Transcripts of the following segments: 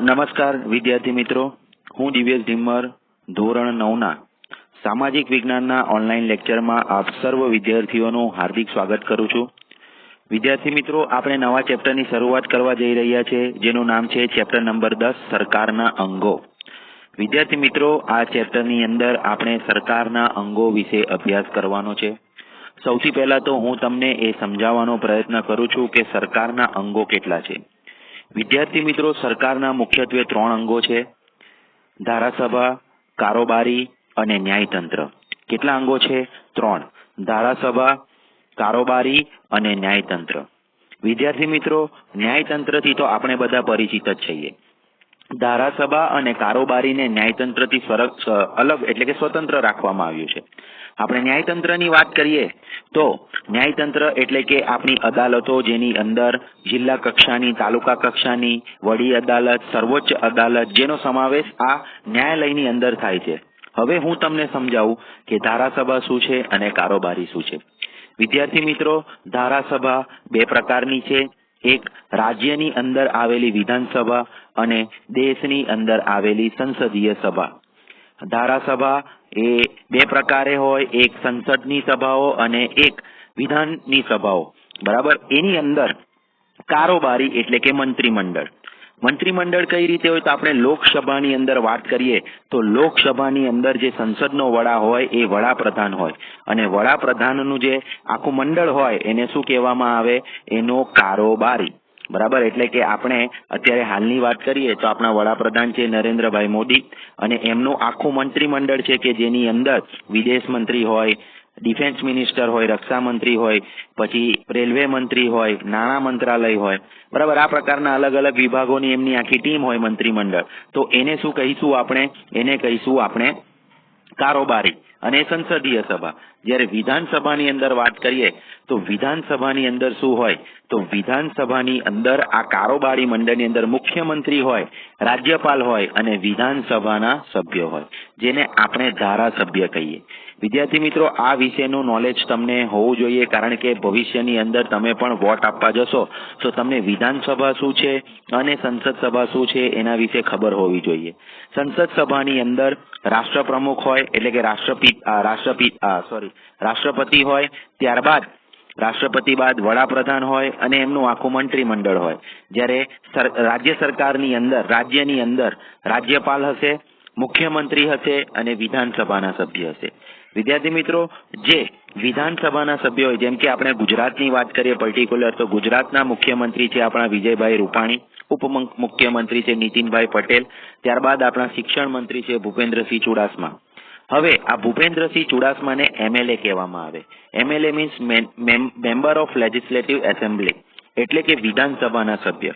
નમસ્કાર, વિદ્યાર્થી મિત્રો. હું દિવ્યેશ ઢીમ્મર, ધોરણ નવના સામાજિક વિજ્ઞાનના ઓનલાઈન લેક્ચરમાં આપ સર્વ વિદ્યાર્થીઓનું હાર્દિક સ્વાગત કરું છું. વિદ્યાર્થી મિત્રો, આપણે નવા ચેપ્ટરની શરૂઆત કરવા જઈ રહ્યા છે, જેનું નામ છે ચેપ્ટર નંબર દસ, સરકારના અંગો. વિદ્યાર્થી મિત્રો, આ ચેપ્ટરની અંદર આપણે સરકારના અંગો વિશે અભ્યાસ કરવાનો છે. સૌથી પહેલા તો હું તમને એ સમજાવવાનો પ્રયત્ન કરું છું કે સરકારના અંગો કેટલા છે. વિદ્યાર્થી મિત્રો, સરકારના મુખ્યત્વે ત્રણ અંગો છે. ધારાસભા, કારોબારી અને ન્યાયતંત્ર. કેટલા અંગો છે? ત્રણ. ધારાસભા, કારોબારી અને ન્યાયતંત્ર. વિદ્યાર્થી મિત્રો, ન્યાયતંત્રથી તો આપણે બધા પરિચિત જ છીએ. ધારાસભા અને કારોબારીને ન્યાયતંત્રથી અલગ એટલે કે સ્વતંત્ર રાખવામાં આવ્યું છે. આપણે ન્યાયતંત્રની વાત કરીએ તો ન્યાયતંત્ર એટલે કે આપણી અદાલતો જેની અંદર જિલ્લા કક્ષાની, તાલુકા કક્ષાની, વડી અદાલત, સર્વોચ્ચ અદાલત જેનો સમાવેશ આ ન્યાયાલયની અંદર થાય છે. હવે હું તમને સમજાવું કે ધારાસભા શું છે અને કારોબારી શું છે. વિદ્યાર્થી મિત્રો, ધારાસભા બે પ્રકારની છે. એક રાજ્યની અંદર આવેલી વિધાનસભા અને દેશની અંદર આવેલી સંસદીય સભા. ધારાસભા એ બે પ્રકારે હોય, એક સંસદની સભાઓ અને એક વિધાનની સભાઓ. બરાબર? એની અંદર કારોબારી એટલે કે મંત્રીમંડળ. મંત્રીમંડળ કઈ રીતે હોય તો આપણે લોકસભાની અંદર વાત કરીએ તો લોકસભાની અંદર જે સંસદનો વડા હોય એ વડાપ્રધાન હોય. અને વડાપ્રધાનનું જે આખું મંડળ હોય એને શું કહેવામાં આવે? એનો કારોબારી. બરાબર? એટલે કે આપણે અત્યારે હાલની વાત કરીએ તો આપણા વડાપ્રધાન છે નરેન્દ્રભાઈ મોદી અને એમનું આખું મંત્રીમંડળ છે કે જેની અંદર વિદેશ મંત્રી હોય ડિફેન્સ મિનિસ્ટર હોય, રક્ષામંત્રી હોય, પછી રેલવે મંત્રી હોય, નાણાં મંત્રાલય હોય, બરાબર? આ પ્રકારના અલગ અલગ વિભાગોની એમની આખી ટીમ હોય મંત્રીમંડળ. તો એને શું કહીશું આપણે? એને કહીશું આપણે કારોબારી અને સંસદીય સભા. જ્યારે વિધાનસભાની અંદર વાત કરીએ, તો વિધાનસભાની અંદર શું હોય? તો વિધાનસભાની અંદર આ કારોબારી મંડળની અંદર મુખ્યમંત્રી હોય, રાજ્યપાલ હોય અને વિધાનસભાના સભ્ય હોય, જેને આપણે ધારાસભ્ય કહીએ. વિદ્યાર્થી મિત્રો, આ વિશેનું નોલેજ તમને હોવું જોઈએ કારણ કે ભવિષ્યની અંદર તમે પણ વોટ આપવા જશો. તો તમને વિધાનસભા શું છે અને સંસદ સભા શું છે એના વિશે ખબર હોવી જોઈએ. સંસદ સભાની અંદર રાષ્ટ્રપ્રમુખ હોય, એટલે કે રાષ્ટ્રપતિ રાષ્ટ્રપતિ સોરી રાષ્ટ્રપતિ હોય, ત્યારબાદ રાષ્ટ્રપતિ બાદ વડાપ્રધાન હોય અને એમનું આખું મંત્રીમંડળ હોય. જ્યારે રાજ્ય સરકારની અંદર, રાજ્યની અંદર રાજ્યપાલ હશે, મુખ્યમંત્રી હશે અને વિધાનસભાના સભ્ય હશે. વિદ્યાર્થી મિત્રો, જે વિધાનસભાના સભ્યો હોય, જેમ કે આપણે ગુજરાતની વાત કરીએ પર્ટિક્યુલર તો ગુજરાતના મુખ્યમંત્રી છે આપણા વિજયભાઈ રૂપાણી ઉપ મુખ્યમંત્રી છે નીતિનભાઈ પટેલ, ત્યારબાદ આપણા શિક્ષણ મંત્રી છે ભૂપેન્દ્રસિંહ ચુડાસમા. હવે આ ભૂપેન્દ્રસિંહ ચુડાસમાને એમએલએ કહેવામાં આવે. MLA means member of legislative assembly એટલે કે વિધાનસભાના સભ્ય.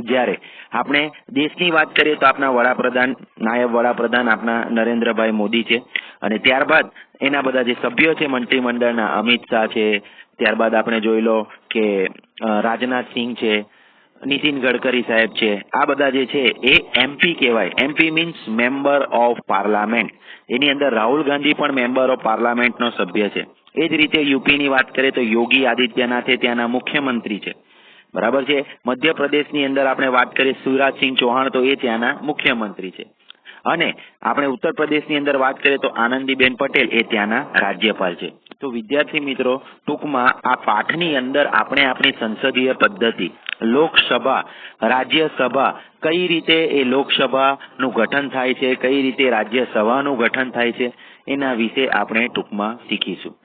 જ્યારે આપણે દેશની વાત કરીએ તો આપણા વડાપ્રધાન, નાયબ વડાપ્રધાન આપણા નરેન્દ્રભાઈ મોદી છે. અને ત્યારબાદ એના બધા જે સભ્યો છે, મંત્રીમંડળના, અમિત શાહ છે, ત્યારબાદ આપણે જોઈ લો કે રાજનાથસિંહ છે, નીતિન ગડકરી સાહેબ છે. આ બધા જે છે એ એમપી કહેવાય. MP means member of parliament. એની અંદર રાહુલ ગાંધી પણ મેમ્બર ઓફ પાર્લામેન્ટનો સભ્ય છે. એ જ રીતે યુપીની વાત કરીએ તો યોગી આદિત્યનાથે ત્યાંના મુખ્યમંત્રી છે. બરાબર છે? મધ્યપ્રદેશની અંદર આપણે વાત કરીએ શિવરાજસિંહ ચૌહાણ, તો એ ત્યાંના મુખ્યમંત્રી છે. અને આપણે ઉત્તર પ્રદેશની અંદર વાત કરીએ તો આનંદીબેન પટેલ, એ ત્યાંના રાજ્યપાલ છે. તો વિદ્યાર્થી મિત્રો, ટૂંકમાં આ પાઠની અંદર આપણે આપણી સંસદીય પદ્ધતિ, લોકસભા, રાજ્યસભા, કઈ રીતે એ લોકસભાનું ગઠન થાય છે, કઈ રીતે રાજ્યસભાનું ગઠન થાય છે, એના વિશે આપણે ટૂંકમાં શીખીશું.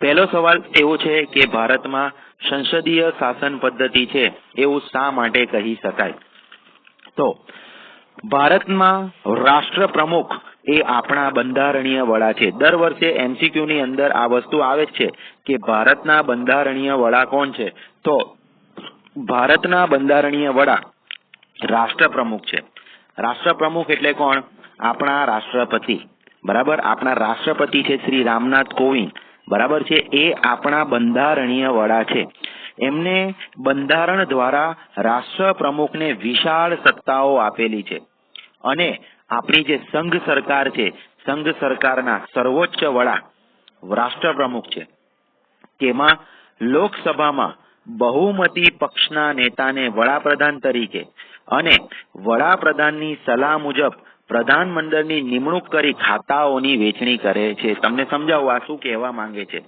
પહેલો સવાલ એવો છે કે ભારતમાં સંસદીય શાસન પદ્ધતિ છે એવું શા માટે કહી શકાય? તો ભારતમાં રાષ્ટ્ર પ્રમુખ એ આપણા બંધારણીય વડા છે. દર વર્ષે એમસીક્યુ ની અંદર આ વસ્તુ આવે છે કે ભારતના બંધારણીય વડા કોણ છે? તો ભારતના બંધારણીય વડા રાષ્ટ્ર પ્રમુખ છે. રાષ્ટ્ર પ્રમુખ એટલે કોણ? આપણા રાષ્ટ્રપતિ. બરાબર? આપણા રાષ્ટ્રપતિ છે શ્રી રામનાથ કોવિંદ. બરાબર છે? એ આપણા બંધારણીય વડા છે. એમને બંધારણ દ્વારા રાષ્ટ્ર પ્રમુખને વિશાળ સત્તાઓ આપેલી છે. અને આપણી જે સંઘ સરકાર છે, સંઘ સરકારના સર્વોચ્ચ વડા, રાષ્ટ્ર પ્રમુખ છે. તેમાં લોકસભામાં બહુમતી પક્ષના નેતાને વડાપ્રધાન તરીકે અને વડાપ્રધાનની સલાહ મુજબ પ્રધાનમંડળની નિમણૂક કરી ખાતાઓની વેચણી કરે છે. તમને સમજાવું આ શું કહેવા માંગે છે?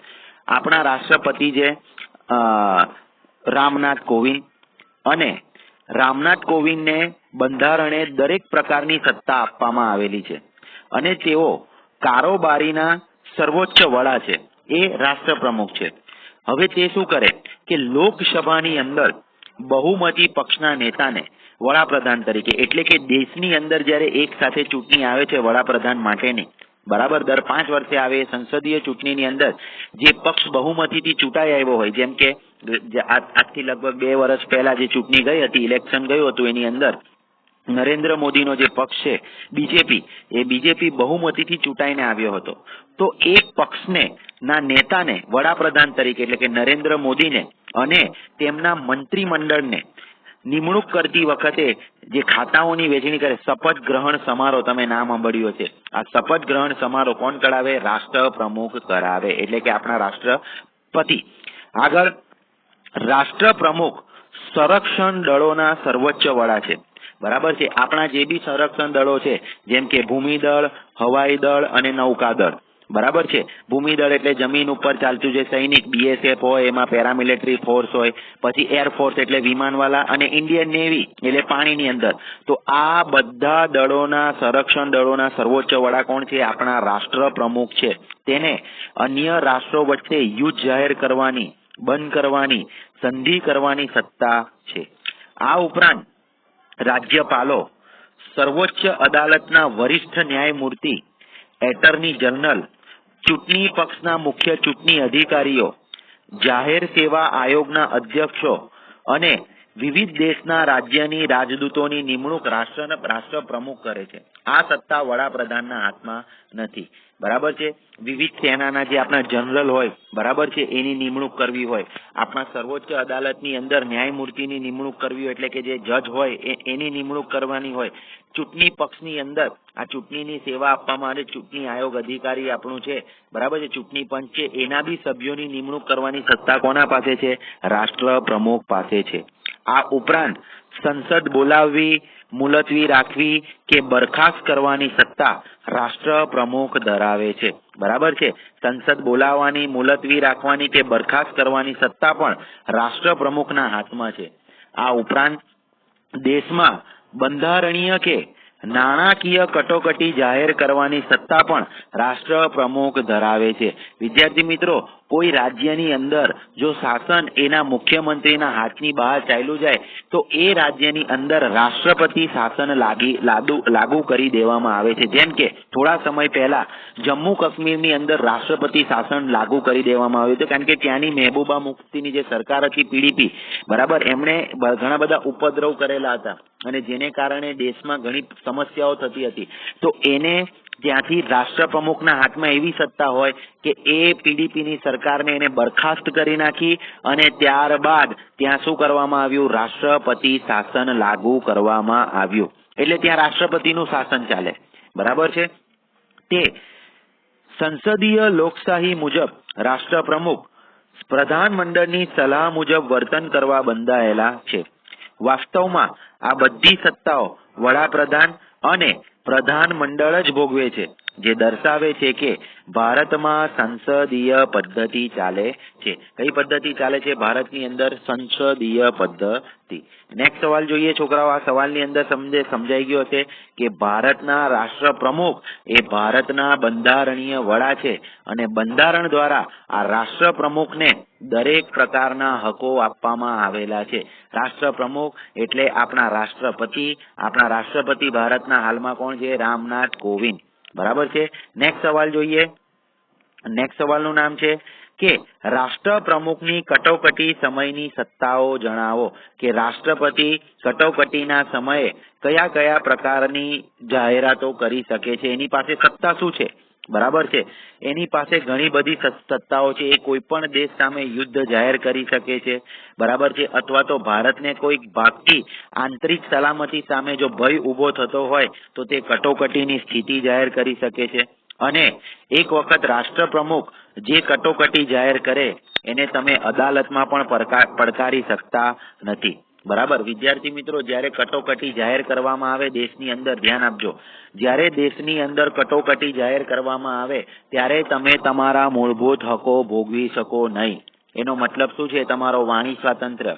આપણા રાષ્ટ્રપતિ છે રામનાથ કોવિંદ અને રામનાથ કોવિંદને બંધારણે દરેક પ્રકારની સત્તા આપવામાં આવેલી છે અને તેઓ કારોબારીના સર્વોચ્ચ વડા છે. એ રાષ્ટ્રપ્રમુખ છે. હવે તે શું કરે? કે લોકસભાની અંદર બહુમતી પક્ષના નેતાને વડાપ્રધાન તરીકે. એટલે કે દેશની અંદર જ્યારે એક સાથે ચૂંટણી આવે છે વડાપ્રધાન માટેની. બરાબર? દર પાંચ વર્ષે આવે એ સંસદીય ચૂંટણીની અંદર જે પક્ષ બહુમતીથી ચૂંટાઈ આવ્યો હોય, જેમ કે આજથી લગભગ બે વર્ષ પહેલા જે ચૂંટણી ગઈ હતી, ઇલેક્શન ગયું હતું એની અંદર નરેન્દ્ર મોદીનો જે પક્ષ છે, બીજેપી, એ બીજેપી બહુમતીથી ચૂંટાઈને આવ્યો હતો. તો એ પક્ષને, ના નેતાને, વડાપ્રધાન તરીકે, એટલે કે નરેન્દ્ર મોદીને અને તેમના મંત્રીમંડળને નિમણૂક કરતી વખતે જે ખાતાઓની વહેંચણી કરે, શપથ ગ્રહણ સમારોહ, તમે નામ સાંભળ્યો છે આ શપથ ગ્રહણ સમારોહ કોણ કરાવે? રાષ્ટ્ર પ્રમુખ કરાવે. એટલે કે આપણા રાષ્ટ્રપતિ. આગળ, રાષ્ટ્ર પ્રમુખ સંરક્ષણ દળોના સર્વોચ્ચ વડા છે. બરાબર છે? આપણા જે બી સંરક્ષણ દળો છે, જેમ કે ભૂમિદળ હવાઈ દળ અને નૌકાદળ બરાબર છે? ભૂમિદળ એટલે જમીન ઉપર ચાલતું જે સૈનિક બીએસએફ હોય, એમાં પેરામિલિટરી ફોર્સ હોય, પછી એરફોર્સ એટલે વિમાનવાલા અને ઇન્ડિયન નેવી એટલે પાણીની અંદર. તો આ બધા દળોના સંરક્ષણ દળોના સર્વોચ્ચ વડા કોણ છે? આપણા રાષ્ટ્ર પ્રમુખ છે. તેને અન્ય રાષ્ટ્રો વચ્ચે યુદ્ધ જાહેર કરવાની, બંધ કરવાની, સંધિ કરવાની સત્તા છે. આ ઉપરાંત રાજ્યપાલો, સર્વોચ્ચ અદાલતના વરિષ્ઠ ન્યાયમૂર્તિ, એટર્ની જનરલ, ચૂંટણી પક્ષના મુખ્ય ચૂંટણી અધિકારીઓ, જાહેર સેવા આયોગના અધ્યક્ષો અને વિવિધ દેશના રાજ્યની રાજદૂતોની નિમણૂક રાષ્ટ્ર રાષ્ટ્ર પ્રમુખ કરે છે. આ સત્તા વડાપ્રધાનના હાથમાં નથી. બરાબર છે? વિવિધ સેનાના જે આપણા જનરલ હોય, બરાબર છે? એની નિમણૂક કરવી હોય. આપણા સર્વોચ્ચ અદાલતની અંદર ન્યાયમૂર્તિની નિમણૂક કરવી હોય, એટલે કે જે જજ હોય એની નિમણૂક કરવાની હોય. ચૂંટણી પક્ષની અંદર આ ચૂંટણીની સેવા આપવામાં આવે ચૂંટણી આયોગ અધિકારી આપણું છે. બરાબર છે? ચૂંટણી પંચ છે. એના બી સભ્યોની નિમણૂક કરવાની સત્તા કોના પાસે છે? રાષ્ટ્ર પ્રમુખ પાસે છે. આ ઉપરાંત સંસદ બોલાવવી મુલતવી રાખવી કે બરખાસ્ત કરવાની સત્તા રાષ્ટ્ર પ્રમુખ ધરાવે છે. બરાબર છે? સંસદ બોલાવવાની, મુલતવી રાખવાની કે બરખાસ્ત કરવાની સત્તા પણ રાષ્ટ્ર પ્રમુખના હાથમાં છે. આ ઉપરાંત દેશમાં બંધારણીય કે નાણાકીય કટોકટી જાહેર કરવાની સત્તા પણ રાષ્ટ્ર પ્રમુખ ધરાવે છે. વિદ્યાર્થી મિત્રો કોઈ રાજ્યની અંદર જો શાસન એના મુખ્યમંત્રીના હાથની બહાર ચાલ્યું જાય, તો એ રાજ્યની અંદર રાષ્ટ્રપતિ શાસન લાગી લાગુ કરી દેવામાં આવે છે. જેમ કે થોડા સમય પહેલા જમ્મુ કાશ્મીરની અંદર રાષ્ટ્રપતિ શાસન લાગુ કરી દેવામાં આવ્યું હતું. કારણ કે ત્યાંની મહેબૂબા મુફ્તીની જે સરકાર હતી પીડીપી બરાબર, એમણે ઘણા બધા ઉપદ્રવ કરેલા હતા. અને જેને કારણે દેશમાં ઘણી સમસ્યાઓ થતી હતી. તો એને ત્યાંથી રાષ્ટ્રપ્રમુખના હાથમાં એવી સત્તા હોય કે એ પીડીપીની સરકારને એને બરખાસ્ત કરી નાખી અને ત્યારબાદ ત્યાં શું કરવામાં આવ્યું? રાષ્ટ્રપતિ શાસન લાગુ કરવામાં આવ્યું. એટલે ત્યાં રાષ્ટ્રપતિનું શાસન ચાલે. બરાબર છે? તે સંસદીય લોકશાહી મુજબ રાષ્ટ્ર પ્રમુખ પ્રધાનમંડળની સલાહ મુજબ વર્તન કરવા બંધાયેલા છે. વાસ્તવમાં આ બધી સત્તાઓ વડાપ્રધાન અને પ્રધાનમંડળ જ ભોગવે છે. જે દર્શાવે છે કે ભારતમાં સંસદીય પદ્ધતિ ચાલે છે. કઈ પદ્ધતિ ચાલે છે? ભારતની અંદર સંસદીય પદ્ધતિ. નેક્સ્ટ સવાલ જોઈએ છોકરાઓ, આ સવાલની અંદર સમજે, સમજાઈ ગયો હશે કે ભારતના રાષ્ટ્ર પ્રમુખ એ ભારતના બંધારણીય વડા છે અને બંધારણ દ્વારા આ રાષ્ટ્ર પ્રમુખને દરેક પ્રકારના હકો આપવામાં આવેલા છે. રાષ્ટ્ર પ્રમુખ એટલે આપણા રાષ્ટ્રપતિ આપણા રાષ્ટ્રપતિ ભારતના હાલમાં કોણ છે? રામનાથ કોવિંદ. બરાબર છે? નેક્સ્ટ સવાલ જોઈએ. નેક્સ્ટ સવાલનું નામ છે કે રાષ્ટ્ર પ્રમુખની કટોકટી સમયની સત્તાઓ જણાવો. કે રાષ્ટ્રપતિ કટોકટીના સમયે કયા કયા પ્રકારની જાહેરાતો કરી શકે છે? એની પાસે સત્તા શું છે? બરાબર છે. એની પાસે ઘણી બધી સત્તાઓ છે. એ કોઈ પણ દેશ સામે યુદ્ધ જાહેર કરી શકે છે. બરાબર છે? અથવા તો ભારતને કોઈ ભાગથી આંતરિક સલામતી સામે જો ભય ઊભો થતો હોય, તો તે કટોકટીની સ્થિતિ જાહેર કરી શકે છે. અને એક વખત રાષ્ટ્ર પ્રમુખ જે કટોકટી જાહેર કરે, એને તમે અદાલતમાં પણ પડકા- પડકારી શકતા નથી. બરાબર? વિદ્યાર્થી મિત્રો, જ્યારે કટોકટી જાહેર કરવામાં આવે, દેશની અંદર ધ્યાન આપજો. જ્યારે દેશની અંદર કટોકટી જાહેર કરવામાં આવે, ત્યારે તમે તમારા મૂળભૂત હકો ભોગવી શકો નહીં. એનો મતલબ શું છે? તમારો વાણી સ્વાતંત્ર,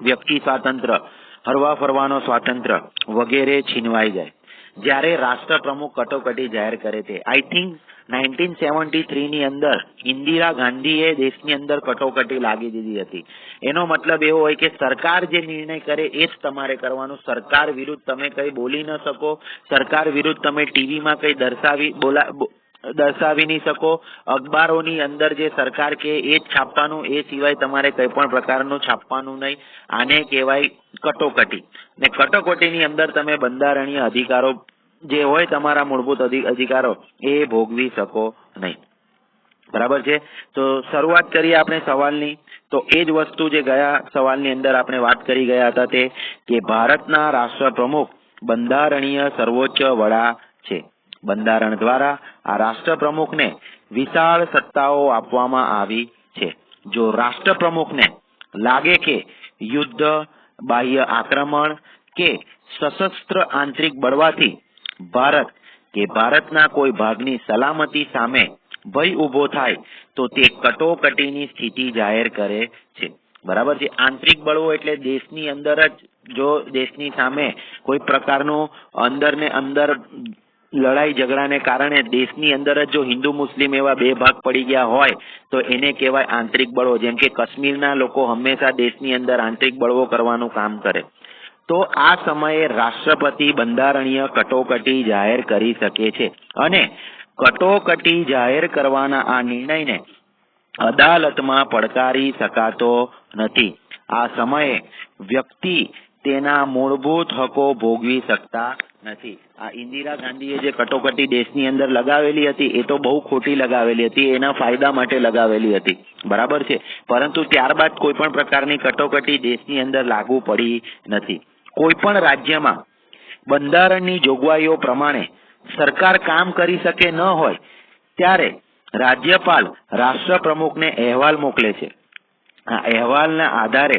વ્યક્તિ સ્વાતંત્ર, હરવા ફરવાનો સ્વાતંત્ર્ય વગેરે છીનવાઈ જાય. જ્યારે રાષ્ટ્ર પ્રમુખ કટોકટી જાહેર કરે છે આઈ થિંક નાઇન્ટીન સેવન્ટી થ્રીની અંદર ઇન્દિરા ગાંધીએ દેશની અંદર કટોકટી લાગી દીધી હતી. એનો મતલબ એવો હોય કે સરકાર જે નિર્ણય કરે એ જ તમારે કરવાનું. સરકાર વિરુદ્ધ તમે કઈ બોલી ન શકો. સરકાર વિરુદ્ધ તમે ટીવીમાં કઈ દર્શાવી, બોલા દર્શાવી નહીં શકો. અખબારોની અંદર જે સરકાર કે એ જ છાપવાનું, એ સિવાય તમારે કઈ પણ પ્રકારનું છાપવાનું નહીં. આને કહેવાય કટોકટી. ને કટોકટીની અંદર તમે બંધારણીય અધિકારો જે હોય તમારા મૂળભૂત અધિકારો, એ ભોગવી શકો નહીં. બરાબર છે? તો શરૂઆત કરીએ આપણે સવાલની. તો એ જ વસ્તુ જે ગયા સવાલની અંદર આપણે વાત કરી ગયા હતા તે, કે ભારતના રાષ્ટ્રપ્રમુખ બંધારણીય સર્વોચ્ચ વડા છે. બંધારણ દ્વારા આ રાષ્ટ્ર પ્રમુખને વિશાળ સત્તાઓ આપવામાં આવી છે. જો રાષ્ટ્ર પ્રમુખને લાગે કે યુદ્ધ, બાહ્ય આક્રમણ કે સશસ્ત્ર આંતરિક બળવાથી ભારત, કે ભારતના કોઈ ભાગની સલામતી સામે ભય ઊભો થાય, તો તે કટોકટીની સ્થિતિ જાહેર કરે છે. બરાબર છે? આંતરિક બળવો એટલે દેશની અંદર જ, જો દેશની સામે કોઈ પ્રકારનું અંદર ને અંદર લડાઈ ઝઘડાને કારણે દેશની અંદર જ જો હિન્દુ, મુસ્લિમ એવા બે ભાગ પડી ગયા હોય, તો એને કહેવાય આંતરિક બળવો જેમ કે કાશ્મીરના લોકો હંમેશા દેશની અંદર આંતરિક બળવો કરવાનું કામ કરે. તો આ સમયે રાષ્ટ્રપતિ બંધારણીય કટોકટી જાહેર કરી શકે છે. અને કટોકટી જાહેર કરવાના આ નિર્ણયને અદાલતમાં પડકારી શકાતો નથી. આ સમયે વ્યક્તિ તેના મૂળભૂત હકો ભોગવી શકતા નથી. આ ઇન્દિરા ગાંધીએ જે કટોકટી દેશની અંદર લગાવેલી હતી, એ તો બહુ ખોટી લગાવેલી હતી, એના ફાયદા માટે લગાવેલી હતી. બરાબર છે? પરંતુ ત્યારબાદ કોઈ પણ પ્રકારની કટોકટી દેશની અંદર લાગુ પડી નથી. કોઈ પણ રાજ્યમાં બંધારણની જોગવાઈઓ પ્રમાણે સરકાર કામ કરી શકે ન હોય, ત્યારે રાજ્યપાલ રાષ્ટ્ર પ્રમુખને અહેવાલ મોકલે છે. આ અહેવાલના આધારે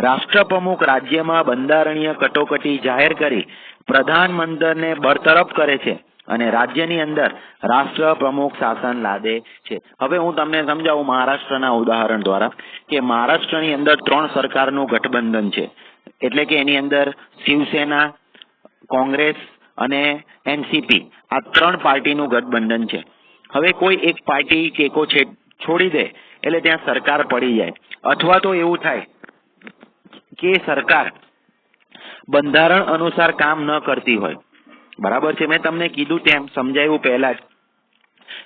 રાષ્ટ્ર પ્રમુખ રાજ્યમાં બંધારણીય કટોકટી જાહેર કરી પ્રધાનમંત્રીને બરતરફ કરે છે અને રાજ્યની અંદર રાષ્ટ્ર પ્રમુખ શાસન લાદે છે. હવે હું તમને સમજાવું મહારાષ્ટ્રના ઉદાહરણ દ્વારા કે મહારાષ્ટ્રની અંદર ત્રણ સરકારનું ગઠબંધન છે. એટલે કે એની અંદર શિવસેના, કોંગ્રેસ અને એનસીપી. આ ત્રણ પાર્ટીનું ગઠબંધન છે. હવે કોઈ એક પાર્ટી ટેકો છોડી દે, એટલે ત્યાં સરકાર પડી જાય. અથવા તો એવું થાય કે સરકાર બંધારણ અનુસાર કામ ન કરતી હોય. બરાબર છે? મેં તમને કીધું તેમ, સમજાયું પહેલા જ.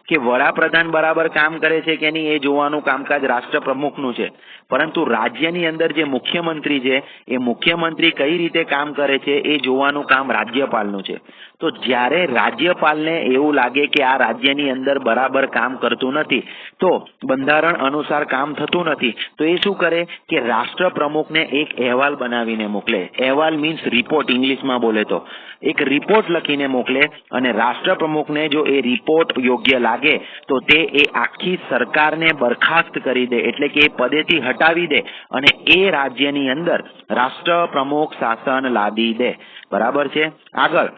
કે વડાપ્રધાન બરાબર કામ કરે છે કે નહીં એ જોવાનું કામકાજ રાષ્ટ્ર પ્રમુખનું છે. પરંતુ રાજ્યની અંદર જે મુખ્યમંત્રી છે, એ મુખ્યમંત્રી કઈ રીતે કામ કરે છે એ જોવાનું કામ રાજ્યપાલનું છે. તો જ્યારે રાજ્યપાલને એવું લાગે કે આ રાજ્યની અંદર બરાબર કામ કરતું નથી, તો બંધારણ અનુસાર કામ થતું નથી, તો એ શું કરે કે રાષ્ટ્ર પ્રમુખને એક અહેવાલ બનાવીને મોકલે. અહેવાલ મીન્સ રિપોર્ટ ઇંગ્લિશમાં બોલે તો. એક રિપોર્ટ લખીને મોકલે અને રાષ્ટ્ર પ્રમુખને જો એ રિપોર્ટ યોગ્ય લાગે, તો તે એ આખી સરકારને બરખાસ્ત કરી દે, એટલે કે એ પદેથી હટાવી દે અને એ રાજ્યની અંદર રાષ્ટ્ર પ્રમુખ શાસન લાદી દે. બરાબર છે? આગળ.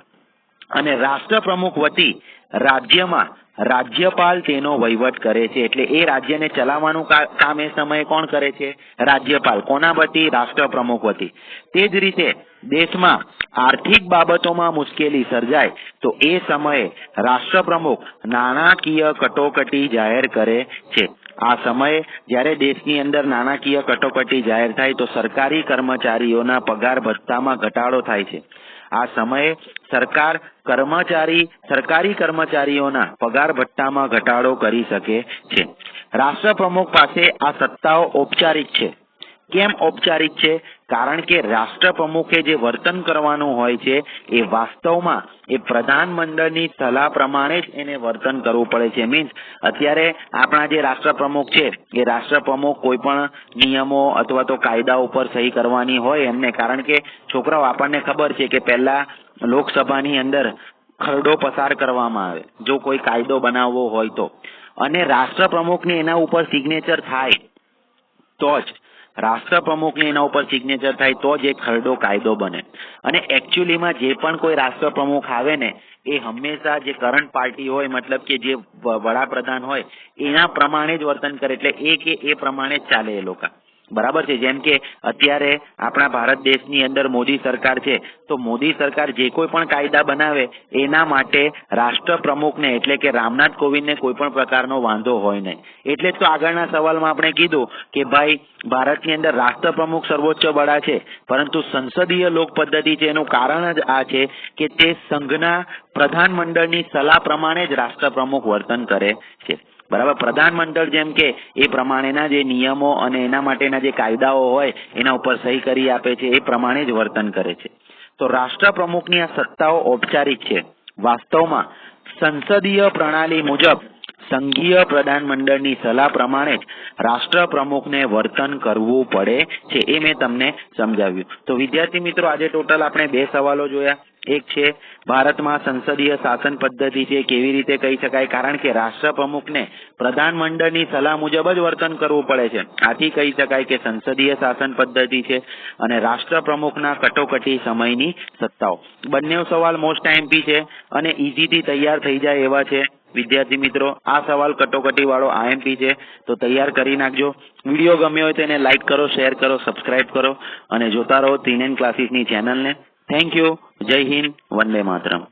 અને રાષ્ટ્ર પ્રમુખ વતી રાજ્યમાં રાજ્યપાલ તેનો વહીવટ કરે છે. એટલે એ રાજ્યને ચલાવવાનું કામ એ સમયે કોણ કરે છે? રાજ્યપાલ. કોના વતી? રાષ્ટ્ર પ્રમુખ વતી. તે જ રીતે દેશમાં આર્થિક બાબતોમાં મુશ્કેલી સર્જાય તો એ સમયે રાષ્ટ્ર પ્રમુખ નાણાકીય કટોકટી જાહેર કરે છે. આ સમયે જ્યારે દેશની અંદર નાણાકીય કટોકટી જાહેર થાય તો સરકારી કર્મચારીઓના પગાર ભથ્થામાં ઘટાડો થાય છે. આ સમયે સરકાર કર્મચારી, સરકારી કર્મચારીઓના પગાર ભથ્થામાં ઘટાડો કરી શકે છે. રાષ્ટ્ર પ્રમુખ પાસે આ સત્તાઓ ઔપચારિક છે. કેમ ઔપચારિક છે? કારણ કે રાષ્ટ્ર પ્રમુખે જે વર્તન કરવાનું હોય છે, એ વાસ્તવમાં એ પ્રધાનમંડળની સલાહ પ્રમાણે જ એને વર્તન કરવું પડે છે. મીન્સ, અત્યારે આપણા જે રાષ્ટ્ર પ્રમુખ છે, એ રાષ્ટ્ર પ્રમુખ કોઈ પણ નિયમો અથવા તો કાયદા ઉપર સહી કરવાની હોય એમને. કારણ કે છોકરાઓ, આપણને ખબર છે કે પહેલા લોકસભાની અંદર ખરડો પસાર કરવામાં આવે, જો કોઈ કાયદો બનાવવો હોય તો. અને રાષ્ટ્ર પ્રમુખને એના ઉપર સિગ્નેચર થાય તો જ રાષ્ટ્રપ્રમુખની એના ઉપર સિગ્નેચર થાય તો જ એ ખરડો કાયદો બને. અને એકચ્યુઅલીમાં જે પણ કોઈ રાષ્ટ્રપ્રમુખ આવે ને, એ હંમેશા જે કરંટ પાર્ટી હોય, મતલબ કે જે વડાપ્રધાન હોય, એના પ્રમાણે જ વર્તન કરે. એટલે એ કે એ પ્રમાણે જ ચાલે એ લોકો. બરાબર છે? જેમ કે અત્યારે આપણા ભારત દેશની અંદર મોદી સરકાર છે. તો મોદી સરકાર જે કોઈ પણ કાયદા બનાવે, એના માટે રાષ્ટ્ર પ્રમુખને એટલે કે રામનાથ કોવિંદને કોઈ પણ પ્રકારનો વાંધો હોય નહીં. એટલે જ તો આગળના સવાલમાં આપણે કીધું કે ભાઈ, ભારતની અંદર રાષ્ટ્ર પ્રમુખ સર્વોચ્ચ વડા છે. પરંતુ સંસદીય લોક પદ્ધતિ છે, એનું કારણ જ આ છે કે તે સંઘના પ્રધાનમંડળની સલાહ પ્રમાણે જ રાષ્ટ્રપ્રમુખ વર્તન કરે છે. બરાબર? પ્રધાનમંડળ જેમ કે એ પ્રમાણેના જે નિયમો અને એના માટેના જે કાયદાઓ હોય, એના ઉપર સહી કરી આપે છે, એ પ્રમાણે જ વર્તન કરે છે. તો રાષ્ટ્રપ્રમુખની આ સત્તાઓ ઔપચારિક છે. વાસ્તવમાં સંસદીય પ્રણાલી મુજબ સંઘીય પ્રધાનમંડળની સલાહ પ્રમાણે જ રાષ્ટ્ર પ્રમુખને વર્તન કરવું પડે છે, એ મેં તમને સમજાવ્યું. તો વિદ્યાર્થી મિત્રો, આજે ટોટલ આપણે બે સવાલો જોયા. એક છે, ભારતમાં સંસદીય શાસન પદ્ધતિ છે, કેવી રીતે કહી શકાય? કારણ કે રાષ્ટ્ર પ્રમુખને પ્રધાનમંડળની સલાહ મુજબ જ વર્તન કરવું પડે છે. આથી કહી શકાય કે સંસદીય શાસન પદ્ધતિ છે અને રાષ્ટ્ર પ્રમુખના કટોકટી સમયની સત્તાઓ. બંને સવાલ મોસ્ટ આઈએમપી છે અને ઇઝીથી તૈયાર થઈ જાય એવા છે. વિદ્યાર્થી મિત્રો, આ સવાલ કટોકટી વાળો આઈએમપી છે, તો તૈયાર કરી નાખજો. વીડિયો ગમ્યો હોય તો એને લાઈક કરો, શેર કરો સબસ્ક્રાઇબ કરો અને જોતા રહો ત્રિનેન ક્લાસીસની ચેનલને થેન્ક યુ જય હિન્દ વંદે માતરમ